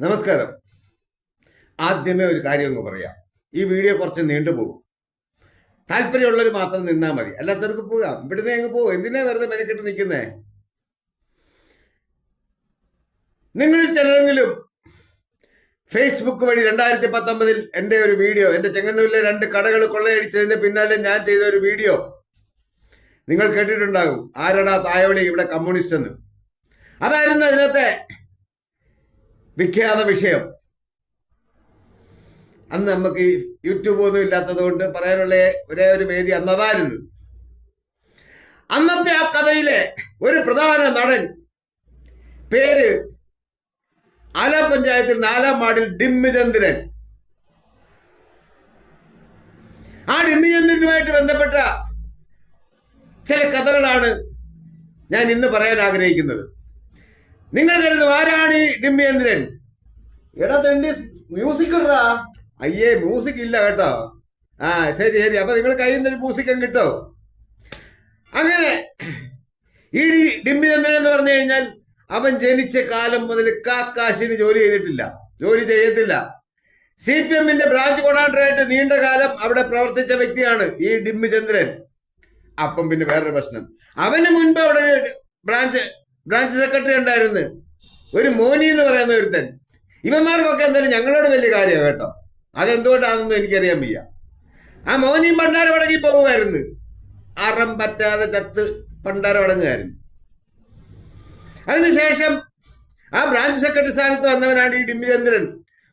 നമസ്കാരം. ആദ്യമേ ഒരു കാര്യം ഒന്ന് പറയാം. ഈ വീഡിയോ കുറച്ച് നീണ്ടുപോകും താല്പര്യമുള്ളവർ മാത്രം നിന്നാൽ മതി. അല്ലാത്തവർക്ക് പോകാം. ഇവിടുന്ന് അങ്ങ് പോകും. എന്തിനാ വെറുതെ മെനക്കെട്ട് നിൽക്കുന്നേ നിങ്ങൾ ചിലരെങ്കിലും ഫേസ്ബുക്ക് വഴി രണ്ടായിരത്തി പത്തൊമ്പതിൽ എന്റെ ഒരു വീഡിയോ എന്റെ ചെങ്ങന്നൂരിലെ രണ്ട് കടകൾ കൊള്ളയടിച്ചതിന്റെ പിന്നാലെ ഞാൻ ചെയ്ത ഒരു വീഡിയോ നിങ്ങൾ കേട്ടിട്ടുണ്ടാകും. ആരടാ തായോളി ഇവിടെ കമ്മ്യൂണിസ്റ്റ് എന്ന് അതായിരുന്നു അതിനകത്തെ വിഖ്യാത വിഷയം. അന്ന് നമുക്ക് യൂട്യൂബ് ഒന്നും ഇല്ലാത്തത് കൊണ്ട് പറയാനുള്ള ഒരേ ഒരു വേദി അന്നതായിരുന്നു. അന്നത്തെ ആ കഥയിലെ ഒരു പ്രധാന നടൻ പേര് ആല പഞ്ചായത്തിൽ നാലാം വാർഡിൽ ഡിമ്മിചന്ദ്രൻ. ആ ഡിമ്മിചന്ദ്രനുമായിട്ട് ബന്ധപ്പെട്ട ചില കഥകളാണ് ഞാൻ ഇന്ന് പറയാൻ ആഗ്രഹിക്കുന്നത്. നിങ്ങൾ കരുതും ആരാണ് ഈ ഡിമ്മിചന്ദ്രൻ എടാ തെണ്ടി മ്യൂസിക് ഇടാ അയ്യേ മ്യൂസിക് ഇല്ല കേട്ടോ. ആ ശരി ശരി. അപ്പൊ നിങ്ങൾ കയ്യിൽ നിന്ന് മ്യൂസിക്കം കിട്ടോ അങ്ങനെ ഈ ഡിമ്മിചന്ദ്രൻ എന്ന് പറഞ്ഞു കഴിഞ്ഞാൽ അവൻ ജനിച്ച കാലം മുതൽ കാക്കാശിന് ജോലി ചെയ്തിട്ടില്ല. ജോലി ചെയ്യത്തില്ല. സി പി എമ്മിന്റെ ബ്രാഞ്ച് കൊണാണ്ടറായിട്ട് നീണ്ട കാലം അവിടെ പ്രവർത്തിച്ച വ്യക്തിയാണ് ഈ ഡിമ്മിചന്ദ്രൻ അപ്പം പിന്നെ വേറൊരു പ്രശ്നം. അവന് മുൻപ് അവിടെ ബ്രാഞ്ച് ബ്രാഞ്ച് സെക്രട്ടറി ഉണ്ടായിരുന്നു. ഒരു മോനി എന്ന് പറയുന്ന ഒരുത്തൻ. ഇവന്മാർക്കൊക്കെ എന്തായാലും ഞങ്ങളോട് വലിയ കാര്യമാണ് കേട്ടോ. അതെന്തുകൊണ്ടാണെന്ന് എനിക്കറിയാൻ വയ്യ. ആ മോനിയും പണ്ടാര വടങ്ങി പോകുമായിരുന്നു അറം പറ്റാതെ ചത്ത് പണ്ടാര അടങ്ങുമായിരുന്നു. അതിനുശേഷം ആ ബ്രാഞ്ച് സെക്രട്ടറി സ്ഥാനത്ത് വന്നവനാണ് ഈ ഡിമ്മിചന്ദ്രൻ.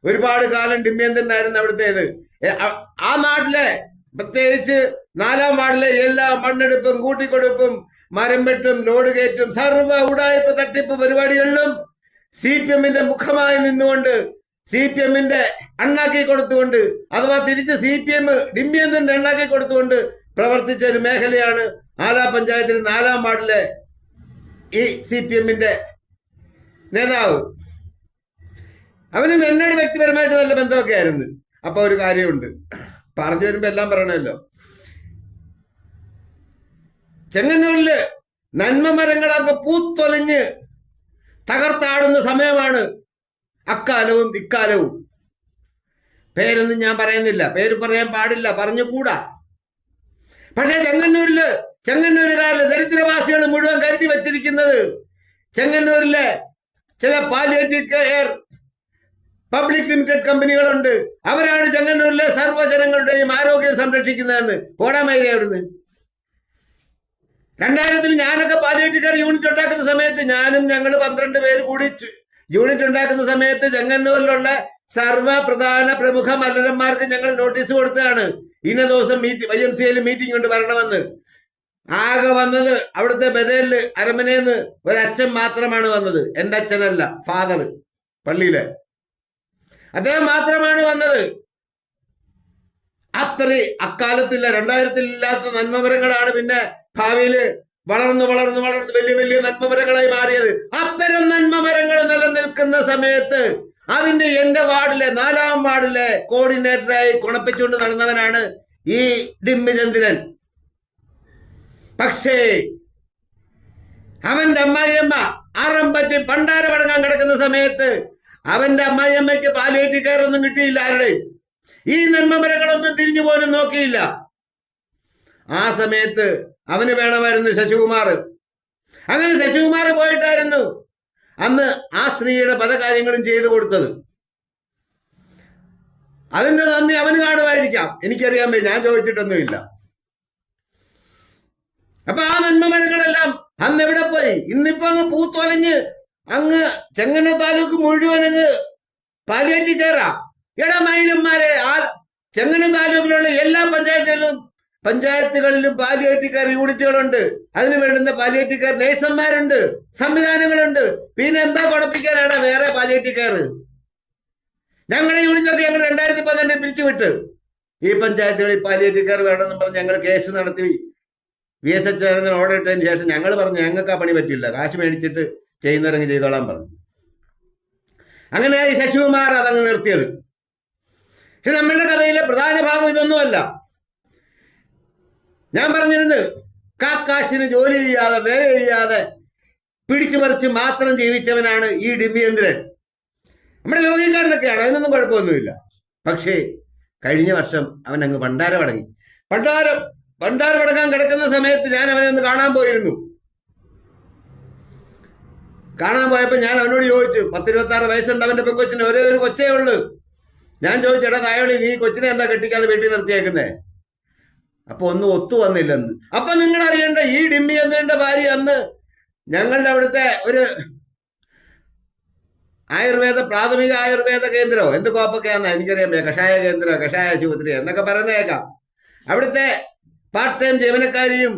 ഒരുപാട് കാലം ഡിമ്മിചന്ദ്രനായിരുന്നു അവിടുത്തേത്. ആ നാട്ടിലെ പ്രത്യേകിച്ച് നാലാം വാർഡിലെ എല്ലാ മണ്ണെടുപ്പും കൂട്ടിക്കൊടുപ്പും മരം വെട്ടും ലോഡ് കയറ്റും സർവ ഉടായ്പ തട്ടിപ്പ് പരിപാടികളിലും സി പി എമ്മിന്റെ മുഖമായി നിന്നുകൊണ്ട് സി പി എമ്മിന്റെ അണ്ണാക്കി കൊടുത്തുകൊണ്ട് അഥവാ തിരിച്ച് സി പി എം ഡിമ്മിയന്ത്രന്റെ അണ്ണാക്കി കൊടുത്തുകൊണ്ട് പ്രവർത്തിച്ച ഒരു മേഖലയാണ് ആലാ പഞ്ചായത്തിൽ നാലാം വാർഡിലെ ഈ സി പി എമ്മിന്റെ നേതാവ്. അവനും എന്നോട് വ്യക്തിപരമായിട്ട് നല്ല ബന്ധമൊക്കെ ആയിരുന്നു. അപ്പൊ ഒരു കാര്യമുണ്ട്. പറഞ്ഞു വരുമ്പോ എല്ലാം പറയണമല്ലോ. ചെങ്ങന്നൂരിൽ നന്മ മരങ്ങളൊക്കെ പൂത്തൊലിഞ്ഞ് തകർത്താടുന്ന സമയമാണ് അക്കാലവും ഇക്കാലവും. പേരൊന്നും ഞാൻ പറയുന്നില്ല. പേര് പറയാൻ പാടില്ല. പറഞ്ഞുകൂടാ. പക്ഷേ ചെങ്ങന്നൂരിൽ ചെങ്ങന്നൂരുകാരിൽ ദരിദ്രവാസികൾ മുഴുവൻ കരുതി വച്ചിരിക്കുന്നത് ചെങ്ങന്നൂരിലെ ചില പാലിയേറ്റീവ് കെയർ പബ്ലിക് ലിമിറ്റഡ് കമ്പനികളുണ്ട് അവരാണ് ചെങ്ങന്നൂരിലെ സർവജനങ്ങളുടെയും ആരോഗ്യം സംരക്ഷിക്കുന്നതെന്ന്. ഓടാമൈരി അവിടുന്ന്. രണ്ടായിരത്തിൽ ഞാനൊക്കെ പാലിയേറ്റീവ് കെയർ യൂണിറ്റ് ഉണ്ടാക്കുന്ന സമയത്ത് ഞാനും ഞങ്ങൾ പന്ത്രണ്ട് പേര് കൂടി യൂണിറ്റ് ഉണ്ടാക്കുന്ന സമയത്ത് ചെങ്ങന്നൂരിലുള്ള സർവ പ്രധാന പ്രമുഖ മല്ലന്മാർക്ക് ഞങ്ങൾ നോട്ടീസ് കൊടുത്തതാണ്. ഇന്ന ദിവസം meet Y M C L meeting കൊണ്ട് വരണമെന്ന്. ആകെ വന്നത് അവിടുത്തെ ബദലിൽ അരമനേന്ന് ഒരച്ഛൻ മാത്രമാണ് വന്നത്. എന്റെ അച്ഛനല്ല ഫാദർ പള്ളിയിലെ. അദ്ദേഹം മാത്രമാണ് വന്നത്. അത്രേ അക്കാലത്തില്ല രണ്ടായിരത്തിൽ ഇല്ലാത്ത നന്മമരങ്ങളാണ് പിന്നെ ഭാവിയിൽ വളർന്നു വളർന്നു വളർന്ന് വലിയ വലിയ നന്മമരങ്ങളായി മാറിയത്. അത്തരം നന്മമരങ്ങൾ നിലനിൽക്കുന്ന സമയത്ത് അതിന്റെ എന്റെ വാർഡിലെ നാലാം വാർഡിലെ കോർഡിനേറ്ററായി കുണപ്പിച്ചുകൊണ്ട് നടന്നവനാണ് ഈ ഡിമ്മിചന്ദ്രൻ. പക്ഷേ അവന്റെ അമ്മായിയമ്മ ആറം പറ്റി പണ്ടാര പടങ്ങാൻ കിടക്കുന്ന സമയത്ത് അവന്റെ അമ്മായിയമ്മയ്ക്ക് പാലേറ്റി കയറൊന്നും കിട്ടിയില്ല ആരുടെ? ഈ നന്മമരങ്ങളൊന്നും തിരിഞ്ഞു പോലും നോക്കിയില്ല. ആ സമയത്ത് അവന് വേണമായിരുന്നു ശശികുമാർ. അങ്ങനെ ശശികുമാർ പോയിട്ടായിരുന്നു അന്ന് ആ സ്ത്രീയുടെ പല കാര്യങ്ങളും ചെയ്തു കൊടുത്തത്. അതിന്റെ നന്ദി അവന് കാണുമായിരിക്കാം. എനിക്കറിയാൻ വയ്യ ഞാൻ ചോദിച്ചിട്ടൊന്നുമില്ല. അപ്പൊ ആ നന്മമരങ്ങളെല്ലാം അന്ന് എവിടെ പോയി? ഇന്നിപ്പോ അങ്ങ് പൂത്തൊലഞ്ഞ് അങ്ങ് ചെങ്ങന്നൂർ താലൂക്ക് മുഴുവൻ അങ്ങ് പാലിയേറ്റി കയറാ. എടാ മൈനന്മാരെ ആ ചെങ്ങനും താലൂക്കിലുള്ള എല്ലാ പഞ്ചായത്തിലും പഞ്ചായത്തുകളിലും പാലിയേറ്റിക്കാർ യൂണിറ്റുകളുണ്ട് അതിന് വേണ്ടുന്ന പാലിയേറ്റിക്കാർ നേഴ്സന്മാരുണ്ട് സംവിധാനങ്ങളുണ്ട്. പിന്നെ എന്താ പഠിപ്പിക്കാനാണ് വേറെ പാലിയേറ്റിക്കാർ ഞങ്ങളുടെ യൂണിറ്റൊക്കെ ഞങ്ങൾ രണ്ടായിരത്തി പന്ത്രണ്ടിൽ പിരിച്ചുവിട്ട്. ഈ പഞ്ചായത്തുകളിൽ പാലിയേറ്റിക്കാർ വേണമെന്ന് പറഞ്ഞ് ഞങ്ങൾ കേസ് നടത്തി. വി എസ് എച്ച് ആറിന് ഓർഡർ ഇട്ടതിന് ശേഷം ഞങ്ങൾ പറഞ്ഞു ഞങ്ങൾക്ക് ആ പണി പറ്റില്ല. കാശ് മേടിച്ചിട്ട് ചെയ്യുന്നവരങ്ങ് ചെയ്തോളാൻ പറഞ്ഞു. അങ്ങനെ ശശികുമാർ അതങ്ങ് നിർത്തിയത്. പക്ഷെ നമ്മളുടെ കഥയിലെ പ്രധാന ഭാഗം ഇതൊന്നുമല്ല. ഞാൻ പറഞ്ഞിരുന്നത് കാക്കാശിന് ജോലി ചെയ്യാതെ വേല ചെയ്യാതെ പിടിച്ചു പറിച്ച് മാത്രം ജീവിച്ചവനാണ് ഈ ഡിമ്പിയന്ദ്രൻ നമ്മുടെ ലോകിക്കാരനൊക്കെയാണ് അതിനൊന്നും കുഴപ്പമൊന്നുമില്ല. പക്ഷേ കഴിഞ്ഞ വർഷം അവൻ അങ്ങ് ഭണ്ഡാരം അടങ്ങി ഭണ്ഡാരം ഭണ്ഡാരം അടക്കാൻ കിടക്കുന്ന സമയത്ത് ഞാൻ അവനെ ഒന്ന് കാണാൻ പോയിരുന്നു. കാണാൻ പോയപ്പോൾ ഞാൻ അവനോട് ചോദിച്ചു പത്തിരുപത്തി ആറ് വയസ്സുണ്ട് അവന്റെ പെങ്കൊച്ചിന് ഒരേ ഒരു കൊച്ചേ ഉള്ളൂ. ഞാൻ ചോദിച്ചേടാ തായോളി നീ കൊച്ചിനെ എന്താ കെട്ടിക്കാതെ വീട്ടിൽ നിർത്തിയേക്കുന്നേ? അപ്പൊ ഒന്നും ഒത്തു വന്നില്ലെന്ന്. അപ്പൊ നിങ്ങൾ അറിയണ്ട ഈ ഡിമ്മി ചന്ദ്രന്റെ ഭാര്യ അന്ന് ഞങ്ങളുടെ അവിടുത്തെ ഒരു ആയുർവേദ പ്രാഥമിക ആയുർവേദ കേന്ദ്രമോ? എന്ത് കോപ്പൊക്കെയാണെന്ന് എനിക്കറിയാൻ വയ്യ. കഷായ കേന്ദ്രമോ? കഷായ ആശുപത്രി എന്നൊക്കെ പറയുന്നേക്കാം അവിടുത്തെ പാർട്ട് ടൈം ജീവനക്കാരിയും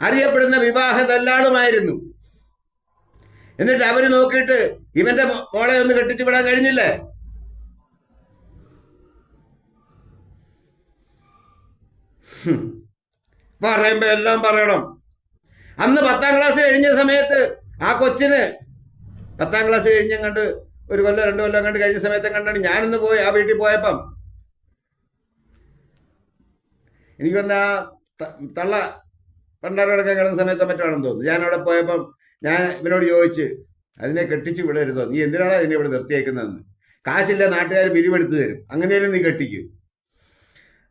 അറിയപ്പെടുന്ന വിവാഹ ദല്ലാളുമായിരുന്നു. എന്നിട്ട് അവർ നോക്കിയിട്ട് ഇവന്റെ മോളെ ഒന്ന് കെട്ടിച്ചു വിടാൻ കഴിഞ്ഞില്ലേ? പറയുമ്പോ എല്ലാം പറയണം. അന്ന് പത്താം ക്ലാസ് കഴിഞ്ഞ സമയത്ത് ആ കൊച്ചിന് പത്താം ക്ലാസ് കഴിഞ്ഞ കണ്ട് ഒരു കൊല്ലം രണ്ടു കൊല്ലം കണ്ട് കഴിഞ്ഞ സമയത്ത് കണ്ടാണ് ഞാനിന്ന് പോയി ആ വീട്ടിൽ പോയപ്പം. എനിക്കൊന്ന് ആ തള്ള തള്ള കിടക്കാൻ കിടന്ന സമയത്ത് മറ്റാണെന്ന് തോന്നുന്നു. ഞാൻ അവിടെ പോയപ്പം ഞാൻ ഇവനോട് ചോദിച്ച് അതിനെ കെട്ടിച്ച് വിടരുതോ? നീ എന്തിനാണ് അതിനെ ഇവിടെ നിർത്തിയേക്കുന്നതെന്ന്? കാശില്ല നാട്ടുകാർ പിരിവെടുത്ത് തരും. അങ്ങനെയല്ലേ നീ കെട്ടിക്കും?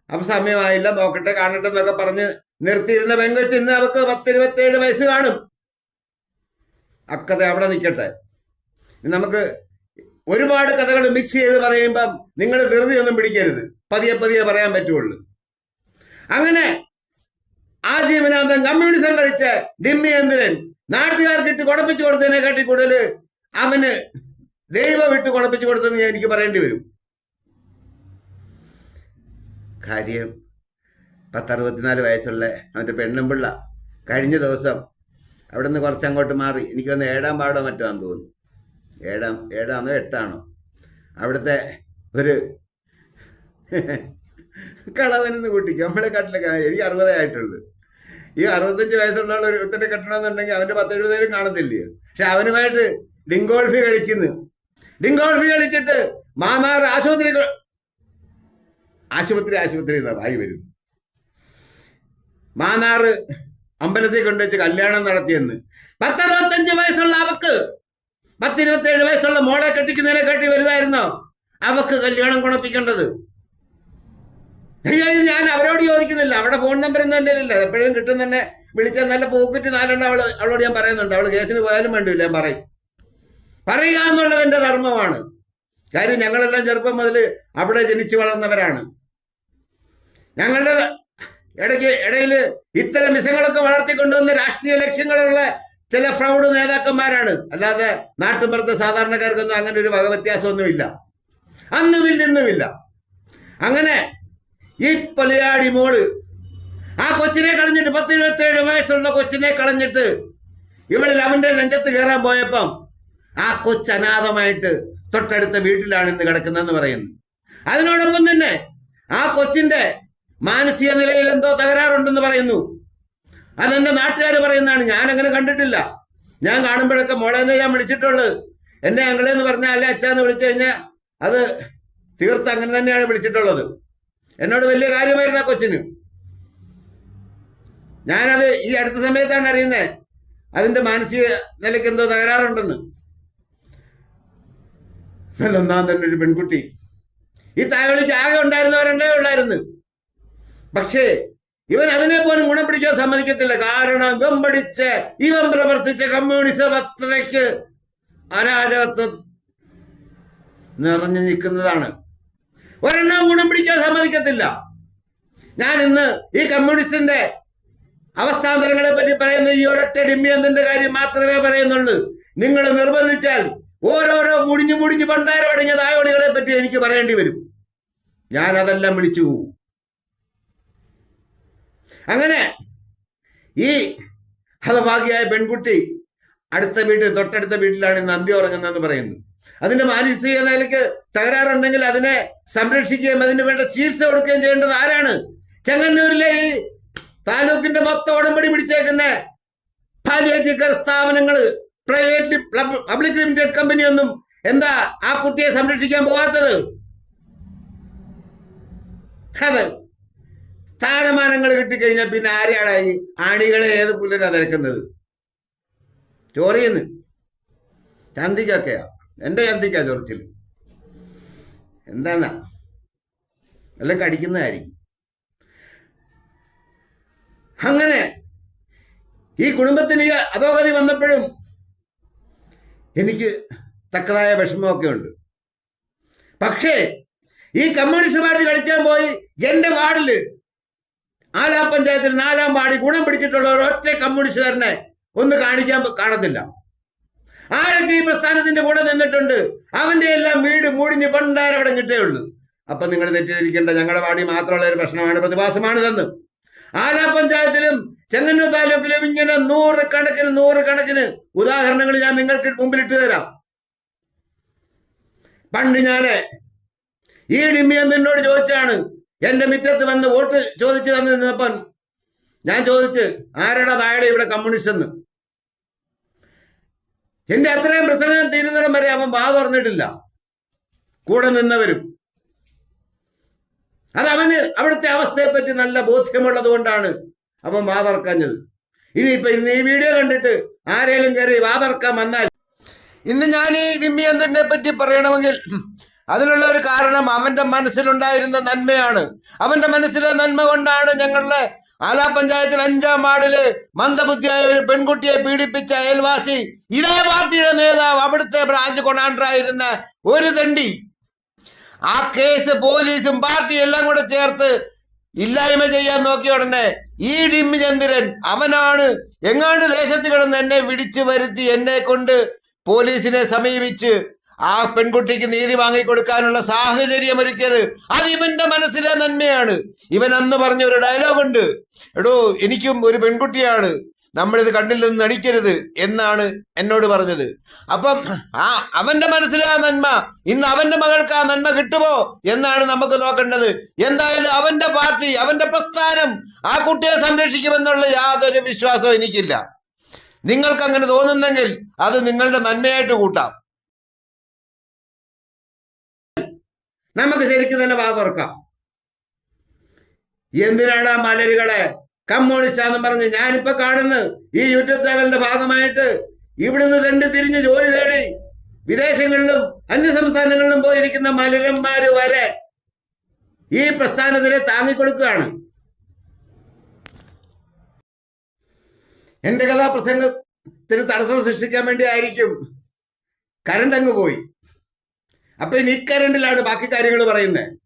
അപ്പൊ സമയമായില്ല നോക്കട്ടെ കാണട്ടെ എന്നൊക്കെ പറഞ്ഞ് നിർത്തിയിരുന്ന പെങ്കൊച്ച് ഇന്ന് അവക്ക് പത്തിരുപത്തേഴ് വയസ്സ് കാണും. അക്കഥ അവിടെ നിൽക്കട്ടെ. നമുക്ക് ഒരുപാട് കഥകൾ മിക്സ് ചെയ്ത് പറയുമ്പം നിങ്ങൾ ധൃതി ഒന്നും പിടിക്കരുത്. പതിയെ പതിയെ പറയാൻ പറ്റുള്ളൂ. അങ്ങനെ ആ ജീവനാന്തം കമ്മ്യൂണിസം കളിച്ച ഡിമ്മിയന്ദ്രൻ നാട്ടുകാർക്ക് ഇട്ട് കുടപ്പിച്ചു കൊടുത്തതിനെക്കാട്ടി കൂടുതൽ അവന് ദൈവം ഇട്ട് കുടപ്പിച്ചു കൊടുത്തെന്ന് എനിക്ക് പറയേണ്ടി വരും. കാര്യം പത്തറുപത്തിനാല് വയസ്സുള്ള അവന്റെ പെണ്ണും പിള്ള കഴിഞ്ഞ ദിവസം അവിടെ നിന്ന് കുറച്ചങ്ങോട്ട് മാറി. എനിക്ക് വന്ന് ഏഴാം പാടോ മറ്റോ ആണെന്ന് തോന്നുന്നു. ഏഴാം ഏഴാണോ എട്ടാണോ? അവിടുത്തെ ഒരു കളവനെന്ന് കൂട്ടിക്ക് നമ്മളെ കട്ടിലൊക്കെ എനിക്ക് അറുപതേ ആയിട്ടുള്ളൂ. ഈ അറുപത്തഞ്ച് വയസ്സുള്ള ആൾ ഒരു ഒരുത്തനെ കെട്ടണമെന്നുണ്ടെങ്കിൽ അവന്റെ പത്തെഴുപതേലും കാണത്തില്ലയോ? പക്ഷെ അവനുമായിട്ട് ഡിങ്കോൾഫി കളിക്കുന്നു. ഡിങ്കോൾഫി കളിച്ചിട്ട് മാമാർ ആശുപത്രി ആശുപത്രി ആശുപത്രി എന്നാ വായി വരും മാന്നാറ് അമ്പലത്തിൽ കൊണ്ടുവച്ച് കല്യാണം നടത്തിയെന്ന്. പത്തറുപത്തഞ്ച് വയസ്സുള്ള അവക്ക് പത്തിരുപത്തേഴ് വയസ്സുള്ള മോളെ കെട്ടിക്കുന്നതിനെ കെട്ടി വരുതായിരുന്നോ അവക്ക് കല്യാണം കുണപ്പിക്കേണ്ടത്. അയ്യോ ഞാൻ അവരോട് ചോദിക്കുന്നില്ല. അവിടെ ഫോൺ നമ്പർ ഒന്നും എന്റെ ഇല്ല എപ്പോഴും കിട്ടും തന്നെ വിളിച്ചാൽ നല്ല പോക്കറ്റ് നാലുണ്ട് അവൾ അവളോട് ഞാൻ പറയുന്നുണ്ട്. അവൾ കേസിന് പോയാലും വേണ്ടില്ല ഞാൻ പറയും. പറയുക എന്നുള്ളത് എന്റെ ധർമ്മമാണ്. കാര്യം ഞങ്ങളെല്ലാം ചെറുപ്പം മുതൽ അവിടെ ജനിച്ചു വളർന്നവരാണ്. ഞങ്ങളുടെ ഇടയ്ക്ക് ഇടയിൽ ഇത്തരം മിസങ്ങളൊക്കെ വളർത്തിക്കൊണ്ടുവന്ന രാഷ്ട്രീയ ലക്ഷ്യങ്ങളുള്ള ചില ഫ്രൗഡ് നേതാക്കന്മാരാണ്. അല്ലാതെ നാട്ടുമ്പുറത്തെ സാധാരണക്കാർക്കൊന്നും അങ്ങനെ ഒരു വക വ്യത്യാസമൊന്നുമില്ല അന്നുമില്ല ഇന്നുമില്ല അങ്ങനെ ഈ പൊലിയാടി മോൾ ആ കൊച്ചിനെ കളഞ്ഞിട്ട് പത്ത് ഇരുപത്തേഴ് വയസ്സുള്ള കൊച്ചിനെ കളഞ്ഞിട്ട് ഇവളിൽ അവന്റെ നെഞ്ചത്ത് കയറാൻ പോയപ്പം ആ കൊച്ച് അനാഥമായിട്ട് തൊട്ടടുത്ത വീട്ടിലാണ് ഇന്ന് കിടക്കുന്നതെന്ന് പറയുന്നു. അതിനോടൊപ്പം തന്നെ ആ കൊച്ചിന്റെ മാനസിക നിലയിൽ എന്തോ തകരാറുണ്ടെന്ന് പറയുന്നു. അതെന്റെ നാട്ടുകാർ പറയുന്നതാണ്. ഞാൻ അങ്ങനെ കണ്ടിട്ടില്ല. ഞാൻ കാണുമ്പോഴൊക്കെ മോളെന്ന് ഞാൻ വിളിച്ചിട്ടുള്ളു. എന്നെ അങ്ങളെന്ന് പറഞ്ഞാൽ അല്ല അച്ഛന്ന് വിളിച്ചു കഴിഞ്ഞാൽ അത് തീർത്ത് അങ്ങനെ തന്നെയാണ് വിളിച്ചിട്ടുള്ളത്. എന്നോട് വലിയ കാര്യമായിരുന്നു ആ കൊച്ചിന്. ഞാനത് ഈ അടുത്ത സമയത്താണ് അറിയുന്നത് അതിന്റെ മാനസിക നിലയ്ക്ക് എന്തോ തകരാറുണ്ടെന്ന്. ഒന്നാം തന്നെ ഒരു പെൺകുട്ടി. ഈ തായവിളിക്ക് ആകെ ഉണ്ടായിരുന്നവരുണ്ടേ ഉള്ളായിരുന്നു. പക്ഷേ ഇവൻ അതിനെ പോലും ഗുണം പിടിക്കാൻ സമ്മതിക്കത്തില്ല. കാരണം ഇവൻ പഠിച്ച് ഇവൻ പ്രവർത്തിച്ച കമ്മ്യൂണിസം അത്രയ്ക്ക് അരാജകത്വം നിറഞ്ഞു നിൽക്കുന്നതാണ്. ഒരെണ്ണം ഗുണം പിടിക്കാൻ സമ്മതിക്കത്തില്ല. ഞാൻ ഇന്ന് ഈ കമ്മ്യൂണിസ്റ്റിന്റെ അവസ്ഥാന്തരങ്ങളെ പറ്റി പറയുന്ന ഈ ഒരൊറ്റ ഡിമ്മിയന്തിന്റെ കാര്യം മാത്രമേ പറയുന്നുള്ളൂ. നിങ്ങൾ നിർബന്ധിച്ചാൽ ഓരോരോ മുടിഞ്ഞു മുടിഞ്ഞു പണ്ടാരം അടങ്ങിയ തായോടികളെ പറ്റി എനിക്ക് പറയേണ്ടി വരും. ഞാൻ അതെല്ലാം വിളിച്ചു പോകും അങ്ങനെ ഈ ഹതഭാഗിയായ പെൺകുട്ടി അടുത്ത വീട്ടിൽ തൊട്ടടുത്ത വീട്ടിലാണ് ഇന്ന് അന്ത്യം ഉറങ്ങുന്നതെന്ന് പറയുന്നു. അതിന്റെ മാനസിക നിലയ്ക്ക് തകരാറുണ്ടെങ്കിൽ അതിനെ സംരക്ഷിക്കുകയും അതിന് വേണ്ട ചികിത്സ കൊടുക്കുകയും ചെയ്യേണ്ടത് ആരാണ്? ചെങ്ങന്നൂരിലെ ഈ താലൂക്കിന്റെ മൊത്തം ഉടമ്പടി പിടിച്ചേക്കുന്ന പാലിയേറ്റീവ് കെയർ സ്ഥാപനങ്ങൾ പ്രൈവറ്റ് പബ്ലിക് ലിമിറ്റഡ് കമ്പനിയൊന്നും എന്താ ആ കുട്ടിയെ സംരക്ഷിക്കാൻ പോകാത്തത് അത് സ്ഥാനമാനങ്ങൾ കിട്ടിക്കഴിഞ്ഞാൽ പിന്നെ ആരെയാണ് ഈ ആണികളെ ഏത് പുല്ലിനാ തിരക്കുന്നത്? ചോറിയെന്ന് ചന്തിക്കൊക്കെയാ. എന്റെ ചന്തിക്കാ ചൊറിച്ചിൽ. എന്താന്നാ? എല്ലാം കടിക്കുന്നതായിരിക്കും അങ്ങനെ ഈ കുടുംബത്തിന് അധോഗതി വന്നപ്പോഴും എനിക്ക് തക്കതായ വിഷമമൊക്കെ ഉണ്ട്. പക്ഷേ ഈ കമ്മ്യൂണിസ്റ്റ് പാർട്ടി കളിക്കാൻ പോയി എന്റെ വാർഡിൽ ആലാം പഞ്ചായത്തിൽ നാലാം വാർഡിൽ ഗുണം പിടിച്ചിട്ടുള്ള ഒരൊറ്റ കമ്മ്യൂണിസ്റ്റുകാരനെ ഒന്ന് കാണിക്കാൻ കാണത്തില്ല. ആരൊക്കെ ഈ പ്രസ്ഥാനത്തിന്റെ കൂടെ നിന്നിട്ടുണ്ട്? അവന്റെ എല്ലാം വീട് മൂടിഞ്ഞ് പണ്ടാര കടഞ്ഞിട്ടേ ഉള്ളൂ. അപ്പൊ നിങ്ങൾ തെറ്റിദ്ധരിക്കേണ്ട ഞങ്ങളുടെ വാടി മാത്രമുള്ള ഒരു പ്രശ്നമാണ് പ്രതിഭാസമാണ് തന്ന് ആലാ പഞ്ചായത്തിലും ചെങ്ങന്നൂർ താലൂക്കിലും ഇങ്ങനെ നൂറ് കണക്കിന് നൂറ് കണക്കിന് ഉദാഹരണങ്ങൾ ഞാൻ നിങ്ങൾക്ക് മുമ്പിൽ ഇട്ട് തരാം. പണ്ട് ഞാൻ ഈ ഡിമ്മി ചോദിച്ചാണ് എന്റെ മിറ്റത്ത് വന്ന് വോട്ട് ചോദിച്ചു തന്നു നിന്നപ്പം ഞാൻ ചോദിച്ച് ആരുടെ താഴെ ഇവിടെ കമ്മ്യൂണിസ്റ്റ് എന്ന് എന്റെ അത്രയും പ്രസംഗം തീരുന്നിടം വരെ അവൻ വാ തുറന്നിട്ടില്ല. കൂടെ നിന്നവരും. അത് അവന് അവിടുത്തെ അവസ്ഥയെ പറ്റി നല്ല ബോധ്യമുള്ളത് കൊണ്ടാണ് അവൻ വാതർക്കഞ്ഞത് ഇനിയിപ്പൊ ഇന്ന് ഈ വീഡിയോ കണ്ടിട്ട് ആരെങ്കിലും കയറി വാതർക്കാൻ വന്നാൽ ഇന്ന് ഞാൻ ഈ ഡിമ്മി എന്തിനെ പറ്റി പറയണമെങ്കിൽ അതിനുള്ള ഒരു കാരണം അവന്റെ മനസ്സിലുണ്ടായിരുന്ന നന്മയാണ്. അവന്റെ മനസ്സിലെ നന്മ കൊണ്ടാണ് ഞങ്ങളുടെ ആലാ പഞ്ചായത്തിൽ അഞ്ചാം വാർഡിൽ മന്ദബുദ്ധിയായ ഒരു പെൺകുട്ടിയെ പീഡിപ്പിച്ച അയൽവാസി ഇതേ പാർട്ടിയുടെ നേതാവ് അവിടുത്തെ ബ്രാഞ്ച് കൊണ്ടാണ്ടായിരുന്ന ഒരു തണ്ടി. ആ കേസ് പോലീസും പാർട്ടിയും എല്ലാം കൂടെ ചേർത്ത് ഇല്ലായ്മ ചെയ്യാൻ നോക്കിയ ഉടനെ ഈ ഡിമ്മി ചന്ദ്രൻ അവനാണ് എങ്ങാണ്ട് ദേശത്ത് കിടന്ന് എന്നെ വിളിച്ചു വരുത്തി എന്നെ കൊണ്ട് പോലീസിനെ സമീപിച്ച് ആ പെൺകുട്ടിക്ക് നീതി വാങ്ങിക്കൊടുക്കാനുള്ള സാഹചര്യം ഒരുക്കിയത് അത് ഇവന്റെ മനസ്സിലെ നന്മയാണ്. ഇവൻ അന്ന് പറഞ്ഞ ഒരു ഡയലോഗ് ഉണ്ട്. എടോ എനിക്കും ഒരു പെൺകുട്ടിയാണ്. നമ്മളിത് കണ്ടില്ലെന്ന് നടിക്കരുത് എന്നാണ് എന്നോട് പറഞ്ഞത്. അപ്പം ആ അവന്റെ മനസ്സിലെ ആ നന്മ ഇന്ന് അവന്റെ മകൾക്ക് ആ നന്മ കിട്ടുമോ എന്നാണ് നമുക്ക് നോക്കേണ്ടത്. എന്തായാലും അവന്റെ പാർട്ടി അവന്റെ പ്രസ്ഥാനം ആ കുട്ടിയെ സംരക്ഷിക്കുമെന്നുള്ള യാതൊരു വിശ്വാസവും എനിക്കില്ല. നിങ്ങൾക്ക് അങ്ങനെ തോന്നുന്നെങ്കിൽ അത് നിങ്ങളുടെ നന്മയായിട്ട് കൂട്ടാം. നമുക്ക് ശരിക്കും തന്നെ വാ തുറക്കാം. എന്തിനാണ് ആ മലരുകളെ കമ്മ്യൂണിസ്റ്റാന്ന് പറഞ്ഞ് ഞാനിപ്പോ കാണുന്നു? ഈ യൂട്യൂബ് ചാനലിന്റെ ഭാഗമായിട്ട് ഇവിടുന്ന് രണ്ട് തിരിഞ്ഞ് ജോലി തേടി വിദേശങ്ങളിലും അന്യ സംസ്ഥാനങ്ങളിലും പോയിരിക്കുന്ന മലരന്മാര് വരെ ഈ പ്രസ്ഥാനത്തിനെ താങ്ങിക്കൊടുക്കുകയാണ്. എന്റെ കഥാപ്രസംഗത്തിന് തടസ്സം സൃഷ്ടിക്കാൻ വേണ്ടി ആയിരിക്കും കരണ്ട് അങ്ങ് പോയി. അപ്പൊ ഇനി കരണ്ടിലാണ് ബാക്കി കാര്യങ്ങൾ പറയുന്നത്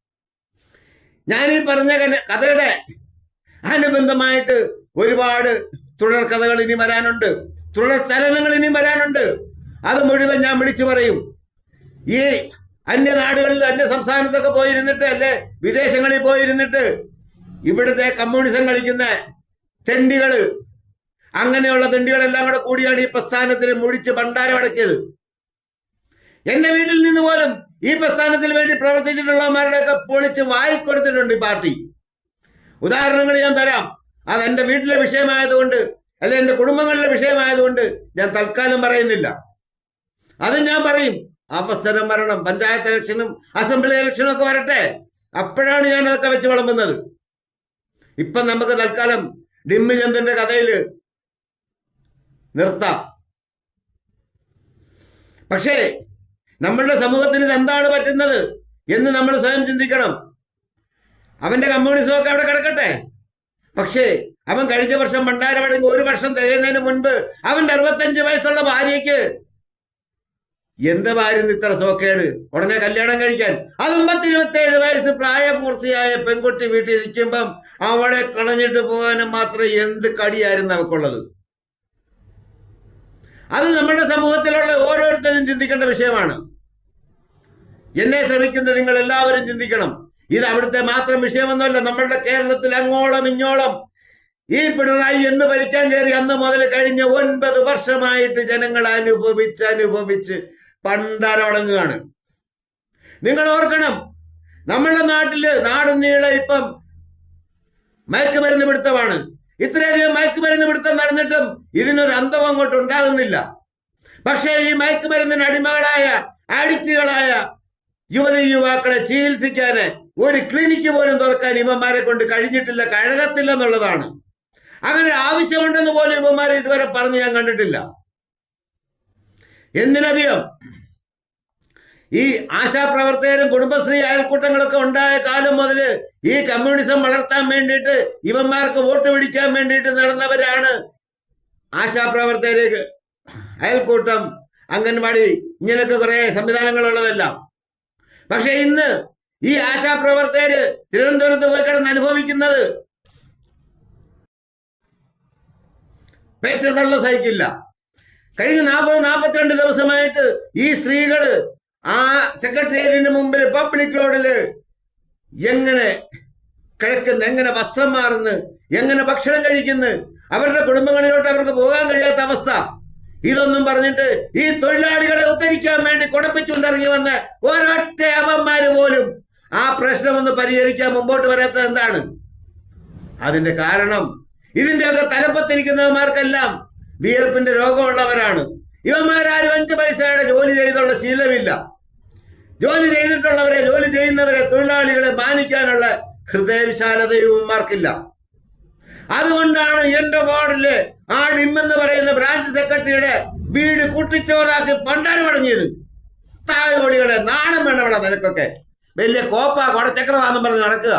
ഞാൻ ഈ പറഞ്ഞ കഥയുടെ അനുബന്ധമായിട്ട് ഒരുപാട് തുടർ കഥകൾ ഇനി വരാനുണ്ട്. തുടർ ചലനങ്ങൾ ഇനി വരാനുണ്ട്. അത് മുഴുവൻ ഞാൻ വിളിച്ചു പറയും. ഈ അന്യ നാടുകളിൽ അന്യ സംസ്ഥാനത്തൊക്കെ പോയിരുന്നിട്ട് അല്ലെ? വിദേശങ്ങളിൽ പോയിരുന്നിട്ട് ഇവിടുത്തെ കമ്മ്യൂണിസം കളിക്കുന്ന തെണ്ടികൾ അങ്ങനെയുള്ള തെണ്ടികളെല്ലാം കൂടെ കൂടിയാണ് ഈ പ്രസ്ഥാനത്തിന് മുടിച്ച് ഭണ്ഡാരം അടക്കിയത്. എന്റെ വീട്ടിൽ നിന്ന് പോലും ഈ പ്രസ്ഥാനത്തിന് വേണ്ടി പ്രവർത്തിച്ചിട്ടുള്ളവന്മാരുടെയൊക്കെ പൊളിച്ച് വായിക്കൊടുത്തിട്ടുണ്ട് ഈ പാർട്ടി. ഉദാഹരണങ്ങൾ ഞാൻ തരാം. അത് എന്റെ വീട്ടിലെ വിഷയമായതുകൊണ്ട് അല്ലെ എന്റെ കുടുംബങ്ങളിലെ വിഷയമായതുകൊണ്ട് ഞാൻ തൽക്കാലം പറയുന്നില്ല. അത് ഞാൻ പറയും അവസരം വരണം പഞ്ചായത്ത് ഇലക്ഷനും അസംബ്ലി ഇലക്ഷനും ഒക്കെ വരട്ടെ. അപ്പോഴാണ് ഞാൻ അതൊക്കെ വെച്ച് വിളമ്പുന്നത്. ഇപ്പൊ നമുക്ക് തൽക്കാലം ഡിമ്മി ചന്ദ്രന്റെ കഥയിൽ നിർത്താം. പക്ഷേ നമ്മളുടെ സമൂഹത്തിന് എന്താണ് പറ്റുന്നത് എന്ന് നമ്മൾ സ്വയം ചിന്തിക്കണം. അവന്റെ കമ്മ്യൂണിസം ഒക്കെ അവിടെ കിടക്കട്ടെ. പക്ഷേ അവൻ കഴിഞ്ഞ വർഷം മണ്ടാരമടങ്ങി ഒരു വർഷം തികയുന്നതിന് മുൻപ് അവന്റെ അറുപത്തഞ്ച് വയസ്സുള്ള ഭാര്യയ്ക്ക് എന്ത് ഭാര്യ ഇത്ര സോക്കേട് ഉടനെ കല്യാണം കഴിക്കാൻ. അതും പത്തിരുപത്തേഴ് വയസ്സ് പ്രായപൂർത്തിയായ പെൺകുട്ടി വീട്ടിൽ നിൽക്കുമ്പം അവളെ കളഞ്ഞിട്ട് പോകാനും മാത്രം എന്ത് കടിയായിരുന്നു അവക്കുള്ളത്? അത് നമ്മുടെ സമൂഹത്തിലുള്ള ഓരോരുത്തരും ചിന്തിക്കേണ്ട വിഷയമാണ്. എന്നെ ശ്രമിക്കുന്ന നിങ്ങൾ എല്ലാവരും ചിന്തിക്കണം. ഇത് അവിടുത്തെ മാത്രം വിഷയമൊന്നുമല്ല നമ്മളുടെ കേരളത്തിൽ അങ്ങോളം ഇങ്ങോളം ഈ പിണറായി എന്ന് ഭരിക്കാൻ കയറി അന്ന് മുതൽ കഴിഞ്ഞ ഒൻപത് വർഷമായിട്ട് ജനങ്ങൾ അനുഭവിച്ച് അനുഭവിച്ച് പണ്ടാരടങ്ങുകയാണ്. നിങ്ങൾ ഓർക്കണം നമ്മളുടെ നാട്ടിൽ നാടുനീളെ ഇപ്പം മയക്കുമരുന്ന് പിടുത്തമാണ്. ഇത്രയധികം മയക്കുമരുന്ന് പിടുത്തം നടന്നിട്ടും ഇതിനൊരു അന്തം അങ്ങോട്ട് ഉണ്ടാകുന്നില്ല. പക്ഷേ ഈ മയക്കുമരുന്നിന് അടിമകളായ അഡിക്റ്റുകളായ യുവതി യുവാക്കളെ ചികിത്സിക്കാന് ഒരു ക്ലിനിക്ക് പോലും തുറക്കാൻ ഇവന്മാരെ കൊണ്ട് കഴിഞ്ഞിട്ടില്ല കഴകത്തില്ല എന്നുള്ളതാണ്. അങ്ങനെ ആവശ്യമുണ്ടെന്ന് പോലും ഇവന്മാരെ ഇതുവരെ പറഞ്ഞ് ഞാൻ കണ്ടിട്ടില്ല. എന്തിനധികം ഈ ആശാപ്രവർത്തകരും കുടുംബശ്രീ അയൽക്കൂട്ടങ്ങളൊക്കെ ഉണ്ടായ കാലം മുതൽ ഈ കമ്മ്യൂണിസം വളർത്താൻ വേണ്ടിയിട്ട് ഇവന്മാർക്ക് വോട്ട് പിടിക്കാൻ വേണ്ടിയിട്ട് നടന്നവരാണ് ആശാപ്രവർത്തകര് അയൽക്കൂട്ടം അംഗൻവാടി ഇങ്ങനെയൊക്കെ കുറെ സംവിധാനങ്ങളുള്ളതെല്ലാം. പക്ഷെ ഇന്ന് ഈ ആശാപ്രവർത്തകര് തിരുവനന്തപുരത്ത് പോയി കിടന്ന് അനുഭവിക്കുന്നത് പെറ്റതള്ള സഹിക്കില്ല. കഴിഞ്ഞ നാൽപ്പത് നാൽപ്പത്തിരണ്ട് ദിവസമായിട്ട് ഈ സ്ത്രീകൾ ആ സെക്രട്ടേറിയറ്റിന് മുമ്പിൽ പബ്ലിക് റോഡിൽ എങ്ങനെ കിടക്കുന്നു എങ്ങനെ വസ്ത്രം മാറുന്നു എങ്ങനെ ഭക്ഷണം കഴിക്കുന്നു അവരുടെ കുടുംബങ്ങളിലോട്ട് അവർക്ക് പോകാൻ കഴിയാത്ത അവസ്ഥ. ഇതൊന്നും പറഞ്ഞിട്ട് ഈ തൊഴിലാളികളെ ഉദ്ധരിക്കാൻ വേണ്ടി കുടപ്പിച്ചുകൊണ്ടിറങ്ങി വന്ന ഒരൊറ്റ അവന്മാര് പോലും ആ പ്രശ്നം ഒന്ന് പരിഹരിക്കാൻ മുമ്പോട്ട് വരാത്തത് എന്താണ്? അതിന്റെ കാരണം ഇതിന്റെയൊക്കെ തലപ്പത്തിരിക്കുന്നവന്മാർക്കെല്ലാം വിയർപ്പിന്റെ രോഗമുള്ളവരാണ്. ഇവന്മാരാരും അഞ്ച് പൈസയുടെ ജോലി ചെയ്തുള്ള ശീലമില്ല. ജോലി ചെയ്തിട്ടുള്ളവരെ ജോലി ചെയ്യുന്നവരെ തൊഴിലാളികളെ മാനിക്കാനുള്ള ഹൃദയവിശാലതയും മാർക്കില്ല അതുകൊണ്ടാണ് എന്റെ വാർഡിൽ ആ ഡിമ്മെന്ന് പറയുന്ന ബ്രാഞ്ച് സെക്രട്ടറിയുടെ വീട് കുട്ടിച്ചോറാക്കി പണ്ടാരം പടങ്ങിയത് താഴോടികളെ നാണം വേണം ഇവിടെ നിനക്കൊക്കെ. വലിയ കോപ്പ കൊടച്ചക്രമാണെന്ന് പറഞ്ഞ് നടക്കുക.